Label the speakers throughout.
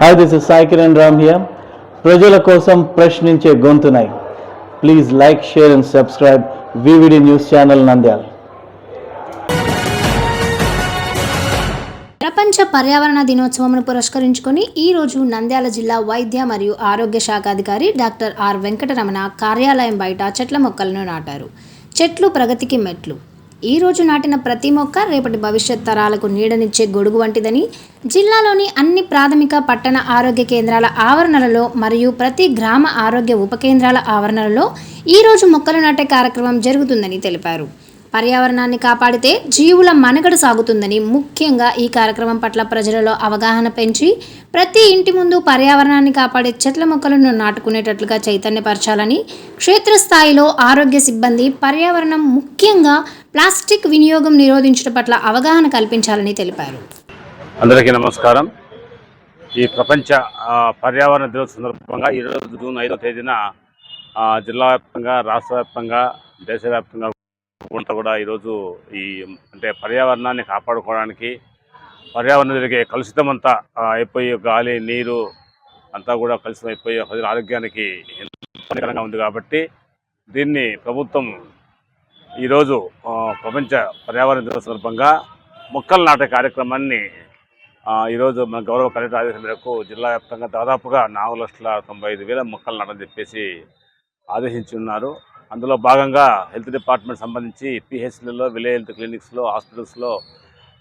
Speaker 1: Hi this is Sai Kiran Ram here ప్రజల కోసం ప్రశ్నించే గొంతునై. Please like share and subscribe VVD news channel Nandyal
Speaker 2: ప్రపంచ పర్యావరణ దినోత్సవంను పురస్కరించుకొని ఈ రోజు నంద్యాల జిల్లా వైద్య మరియు ఆరోగ్య శాఖ అధికారి డాక్టర్ ఆర్ వెంకటరమణ కార్యాలయం బయట చెట్ల మొక్కలను నాటారు. చెట్లు ప్రగతికి మెట్లు. ఈ రోజు నాటిన ప్రతి మొక్క రేపటి భవిష్యత్ తరాలకు నీడనిచ్చే గొడుగు వంటిదని జిల్లాలోని అన్ని ప్రాథమిక పట్టణ ఆరోగ్య కేంద్రాల ఆవరణలలో మరియు ప్రతి గ్రామ ఆరోగ్య ఉప కేంద్రాల ఆవరణలలో ఈరోజు మొక్కలు నాటే కార్యక్రమం జరుగుతుందని తెలిపారు. పర్యావరణాన్ని కాపాడితే జీవుల మనుగడ సాగుతుందని ముఖ్యంగా ఈ కార్యక్రమం పట్ల ప్రజలలో అవగాహన పెంచి ప్రతి ఇంటి ముందు పర్యావరణాన్ని కాపాడే చెట్ల మొక్కలను నాటుకునేటట్లుగా చైతన్యపరచాలని క్షేత్రస్థాయిలో ఆరోగ్య సిబ్బంది పర్యావరణం ముఖ్యంగా ప్లాస్టిక్ వినియోగం నిరోధించడం పట్ల అవగాహన కల్పించాలని తెలిపారు.
Speaker 3: అందరికీ నమస్కారం. ఈ ప్రపంచ పర్యావరణ దినోత్సవ సందర్భంగా ఈరోజు జూన్ ఐదో తేదీన జిల్లా వ్యాప్తంగా రాష్ట్ర వ్యాప్తంగా దేశవ్యాప్తంగా అంతా కూడా ఈరోజు ఈ అంటే పర్యావరణాన్ని కాపాడుకోవడానికి పర్యావరణం జరిగే కలుషితం అంతా అయిపోయి గాలి నీరు అంతా కూడా కలుషితం అయిపోయి ప్రజల ఆరోగ్యానికి ఎంతో ఉంది కాబట్టి దీన్ని ప్రభుత్వం ఈరోజు ప్రపంచ పర్యావరణ దినోత్సవ సందర్భంగా మొక్కలు నాటే కార్యక్రమాన్ని ఈరోజు మన గౌరవ కలెక్టర్ ఆదేశం మేరకు జిల్లా వ్యాప్తంగా దాదాపుగా నాలుగు లక్షల తొంభై ఐదు వేల మొక్కలు నాటని చెప్పేసి ఆదేశించి ఉన్నారు అందులో భాగంగా హెల్త్ డిపార్ట్మెంట్ సంబంధించి పిహెచ్లలో విలేజ్ హెల్త్ క్లినిక్స్లో హాస్పిటల్స్లో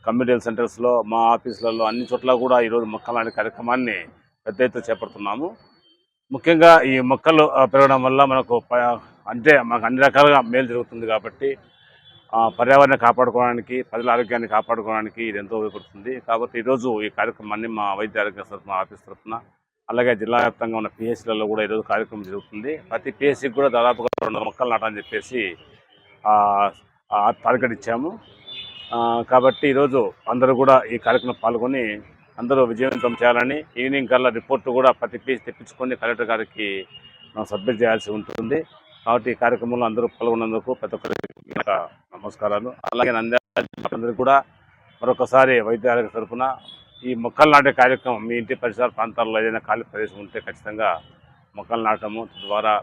Speaker 3: కమ్యూనిటీ హెల్త్ సెంటర్స్లో మా ఆఫీసులలో అన్ని చోట్ల కూడా ఈరోజు మొక్కలు నాటే కార్యక్రమాన్ని పెద్ద ఎత్తున చేపడుతున్నాము. ముఖ్యంగా ఈ మొక్కలు పెరగడం వల్ల మనకు ప- అంటే మాకు అన్ని రకాలుగా మేలు జరుగుతుంది కాబట్టి ఆ, పర్యావరణాన్ని కాపాడుకోవడానికి ప్రజల ఆరోగ్యాన్ని కాపాడుకోవడానికి ఇది ఎంతో ఉపయోగపడుతుంది. కాబట్టి ఈరోజు ఈ కార్యక్రమాన్ని మా వైద్య ఆరోగ్య తరఫున ఆఫీస్ తరఫున అలాగే జిల్లా వ్యాప్తంగా ఉన్న పిహెచ్లలో కూడా ఈరోజు కార్యక్రమం జరుగుతుంది. ప్రతి పిహెచ్సికి కూడా దాదాపుగా రెండు మొక్కలు నాటని చెప్పేసి టార్గెట్ ఇచ్చాము. కాబట్టి ఈరోజు అందరూ కూడా ఈ కార్యక్రమం పాల్గొని అందరూ విజయవంతం చేయాలని ఈవినింగ్ కల్లా రిపోర్ట్ కూడా ప్రతి పీస్ తెప్పించుకొని కలెక్టర్ గారికి మనం సబ్మిట్ చేయాల్సి ఉంటుంది. కాబట్టి ఈ కార్యక్రమంలో అందరూ పాల్గొన్నందుకు ప్రతి ఒక్కరికి నమస్కారాలు. అలాగే నంద్యాల అందరికీ కూడా మరొకసారి వైద్య ఆరోగ్య తరఫున ఈ మొక్కలు నాటే కార్యక్రమం మీ ఇంటి పరిసర ప్రాంతాల్లో ఏదైనా ఖాళీ ప్రదేశం ఉంటే ఖచ్చితంగా మొక్కలు నాటము ద్వారా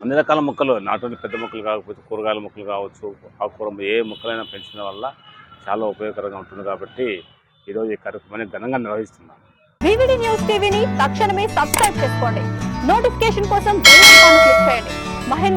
Speaker 3: అన్ని రకాల మొక్కలు నాటు పెద్ద మొక్కలు కాకపోతే కూరగాయల మొక్కలు కావచ్చు ఆకుకూర ఏ మొక్కలైనా పెంచడం వల్ల చాలా ఉపయోగకరంగా ఉంటుంది కాబట్టి ఈరోజు ఈ కార్యక్రమాన్ని ఘనంగా నిర్వహిస్తున్నాం
Speaker 4: న్యూస్ టీవీని తక్షణమే సబ్స్క్రైబ్ చేసుకోండి. నోటిఫికేషన్ కోసం క్లిక్ చేయండి.